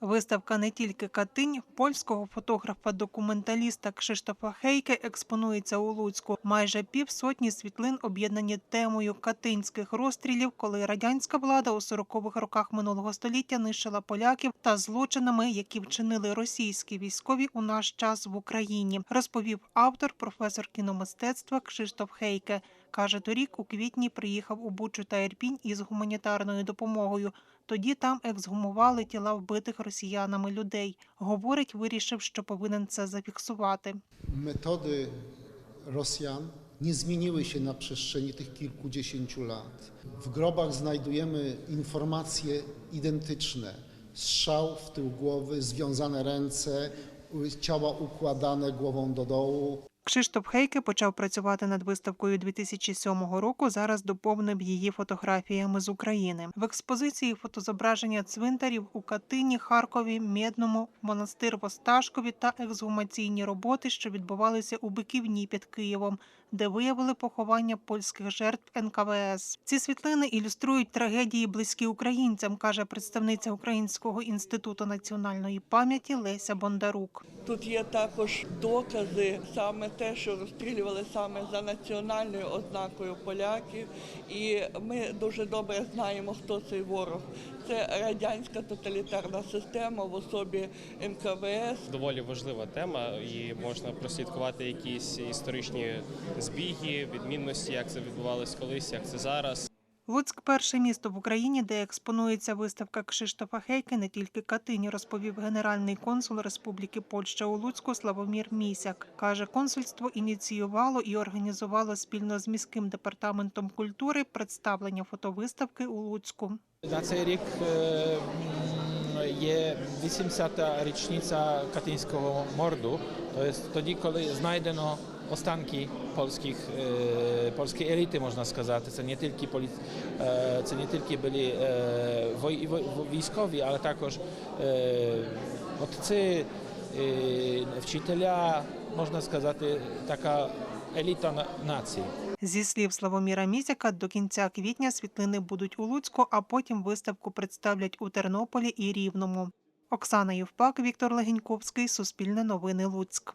Виставка не тільки Катинь, польського фотографа-документаліста Кшиштофа Хейке експонується у Луцьку. Майже півсотні світлин об'єднані темою катинських розстрілів, коли радянська влада у 40-х роках минулого століття нищила поляків та злочинами, які вчинили російські військові у наш час в Україні, розповів автор, професор кіномистецтва Кшиштоф Хейке. Каже, торік у квітні приїхав у Бучу та Ірпінь із гуманітарною допомогою. Тоді там ексгумували тіла вбитих росіянами людей. Говорить, вирішив, що повинен це зафіксувати. Metody Rosjan nie zmieniły się na przestrzeni tych kilkudziesięciu lat. W grobach znajdujemy informacje identyczne. Strzał w tył głowy, związane ręce, ciała układane głową do dołu. Кшиштоф Хейке почав працювати над виставкою 2007 року. Зараз доповнив її фотографіями з України. В експозиції фотозображення цвинтарів у Катині, Харкові, Медному, монастир в Осташкові та ексгумаційні роботи, що відбувалися у Биківні під Києвом, де виявили поховання польських жертв НКВС. Ці світлини ілюструють трагедії, близькі українцям, каже представниця Українського інституту національної пам'яті Леся Бондарук. Тут є також докази, саме те, що розстрілювали саме за національною ознакою поляків. І ми дуже добре знаємо, хто цей ворог. Це радянська тоталітарна система в особі НКВС. доволі важлива тема, і можна прослідкувати якісь історичні збіги, відмінності, як це відбувалось колись, як це зараз. Луцьк перше місто в Україні, де експонується виставка Кшиштофа Хейке, не тільки Катині, розповів генеральний консул Республіки Польща у Луцьку Славомір Місяк. Каже, консульство ініціювало і організувало спільно з міським департаментом культури представлення фотовиставки у Луцьку. На цей рік е, є 80-та річниця Катинського морду. Тобто тоді, коли знайдено останки польських, е, польської еліти, можна сказати. Це не тільки, полі, е, це не тільки були е, військові, але також е, отці, е, вчителя, можна сказати, така еліта на- нації. Зі слів Славоміра Місяка, до кінця квітня світлини будуть у Луцьку, а потім виставку представлять у Тернополі і Рівному. Оксана Євпак, Віктор Легеньковський, Суспільне новини Луцьк.